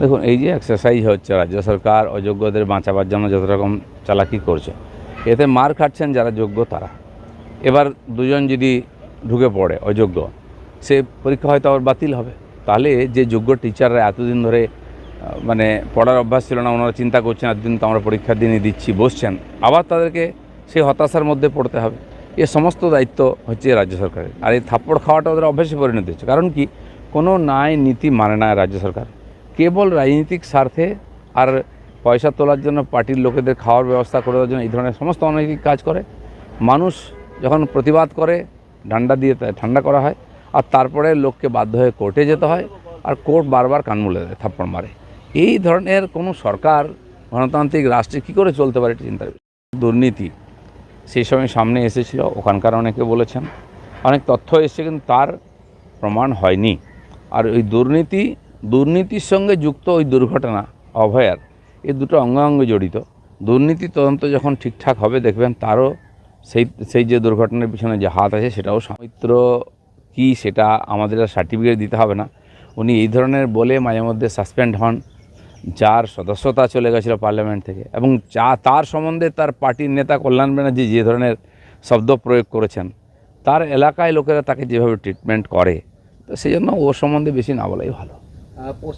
দেখুন, এই যে এক্সারসাইজ হচ্ছে, রাজ্য সরকার অযোগ্যদের বাঁচাবার জন্য যত রকম চালাকি করছে, এতে মার খাচ্ছেন যারা যোগ্য তারা। এবার দুজন যদি ঢুকে পড়ে অযোগ্য, সে পরীক্ষা হয়তো আবার বাতিল হবে। তাহলে যে যোগ্য টিচাররা এতদিন ধরে মানে পড়ার অভ্যাস ছিল না, ওনারা চিন্তা করছেন, এতদিন তো আমরা পরীক্ষা দিনই দিচ্ছি বসছেন। আবার তাদেরকে সেই হতাশার মধ্যে পড়তে হবে। এ সমস্ত দায়িত্ব হচ্ছে রাজ্য সরকারের। আর এই থাপ্পড় খাওয়াটা ওদের অভ্যাসে পরিণত হচ্ছে কারণ কি? কোনো ন্যায় নীতি মানে না রাজ্য সরকার। কেবল রাজনৈতিক স্বার্থে আর পয়সা তোলার জন্য পার্টির লোকেদের খাওয়ার ব্যবস্থা করে দেওয়ার জন্য এই ধরনের সমস্ত অনৈতিক কাজ করে। মানুষ যখন প্রতিবাদ করে ডান্ডা দিয়ে ঠান্ডা করা হয় আর তারপরে লোককে বাধ্য হয়ে কোর্টে যেতে হয় আর কোর্ট বারবার কান মুলে দেয়, থাপ্পড় মারে। এই ধরনের কোনো সরকার, গণতান্ত্রিক রাষ্ট্রে কী করে চলতে পারে এটা চিন্তার দুর্নীতি সেই সময় সামনে এসেছিল, ওখানকার অনেকে বলেছেন। অনেক তথ্য এসেছে কিন্তু তার প্রমাণ হয়নি। আর ওই দুর্নীতি দুর্নীতির সঙ্গে যুক্ত ওই দুর্ঘটনা, অভয়ার এই দুটো অঙ্গাঙ্গে জড়িত। দুর্নীতি তদন্ত যখন ঠিকঠাক হবে, দেখবেন তারও সেই সেই যে দুর্ঘটনার পিছনে যে হাত আছে, সেটাও সামিত্র কি সেটা আমাদের সার্টিফিকেট দিতে হবে না। উনি এই ধরনের বলে মাঝে মধ্যে সাসপেন্ড হন। যার সদস্যতা চলে গেছিল পার্লামেন্ট থেকে এবং যা, তার সম্বন্ধে তার পার্টির নেতা কল্যাণ ব্যানার্জি যে ধরনের শব্দ প্রয়োগ করেছেন, তার এলাকায় লোকেরা তাকে যেভাবে ট্রিটমেন্ট করে, তো সেই জন্য ওর সম্বন্ধে বেশি না বলাই ভালো। Tapos